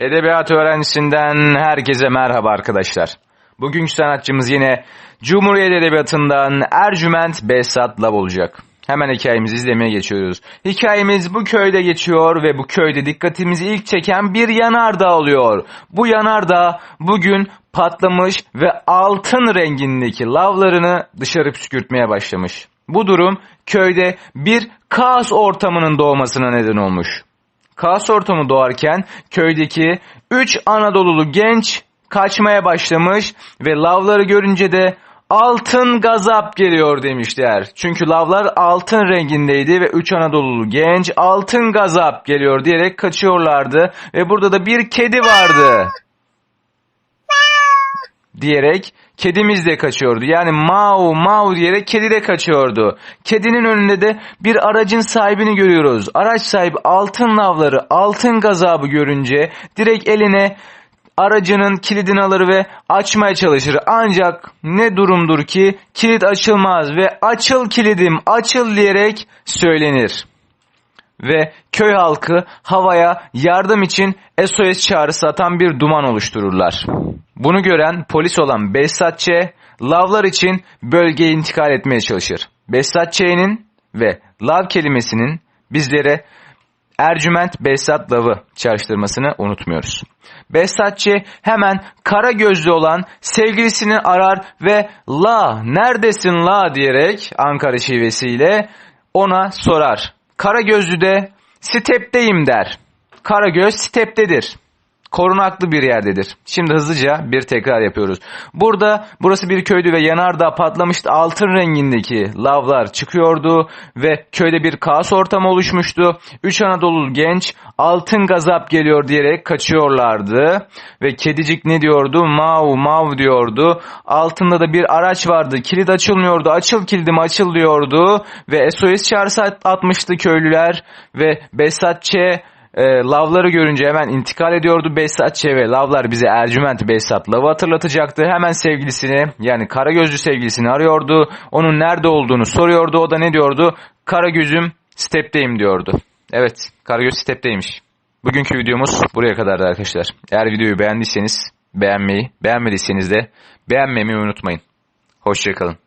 Edebiyat öğrencisinden herkese merhaba arkadaşlar. Bugünkü sanatçımız yine Cumhuriyet Edebiyatı'ndan Ercüment Behzat Lav olacak. Hemen hikayemizi izlemeye geçiyoruz. Hikayemiz bu köyde geçiyor ve bu köyde dikkatimizi ilk çeken bir yanardağ oluyor. Bu yanardağ bugün patlamış ve altın rengindeki lavlarını dışarı püskürtmeye başlamış. Bu durum köyde bir kaos ortamının doğmasına neden olmuş. Kaos ortamı doğarken köydeki 3 Anadolulu genç kaçmaya başlamış ve lavları görünce de altın gazap geliyor demişler. Çünkü lavlar altın rengindeydi ve 3 Anadolulu genç altın gazap geliyor diyerek kaçıyorlardı ve burada da bir kedi vardı diyerek kedimiz de kaçıyordu. Yani mau mau diyerek kedi de kaçıyordu. Kedinin önünde de bir aracın sahibini görüyoruz. Araç sahibi altın lavları, altın gazabı görünce direkt eline aracının kilidini alır ve açmaya çalışır. Ancak ne durumdur ki kilit açılmaz ve açıl kilidim açıl diyerek söylenir ve köy halkı havaya yardım için SOS çağrısı atan bir duman oluştururlar. Bunu gören polis olan Behzat lavlar için bölgeye intikal etmeye çalışır. Behzat ve lav kelimesinin bizlere Ercüment Behzat lavı çağrıştırmasını unutmuyoruz. Behzat Ç. hemen kara gözlü olan sevgilisini arar ve la neredesin la diyerek Ankara şivesiyle ona sorar. Kara gözlü de stepteyim der. Karagöz steptedir. Korunaklı bir yerdedir. Şimdi hızlıca bir tekrar yapıyoruz. Burada burası bir köydü ve yanardağ patlamıştı. Altın rengindeki lavlar çıkıyordu ve köyde bir kaos ortamı oluşmuştu. Üç Anadolu genç altın gazap geliyor diyerek kaçıyorlardı. Ve kedicik ne diyordu? Mav mav diyordu. Altında da bir araç vardı. Kilit açılmıyordu. Açıl kilidim açıl diyordu. Ve SOS çağrısı atmıştı köylüler. Ve Besat Ç e, lavları görünce hemen intikal ediyordu Behzat Ç ve lavlar bize Ercüment Behzat lavı hatırlatacaktı. Hemen sevgilisini yani kara gözlü sevgilisini arıyordu. Onun nerede olduğunu soruyordu. O da ne diyordu? Kara gözüm stepteyim diyordu. Evet Karagöz stepteymiş. Bugünkü videomuz buraya kadardı arkadaşlar. Eğer videoyu beğendiyseniz beğenmeyi, beğenmediyseniz de beğenmemeyi unutmayın. Hoşçakalın.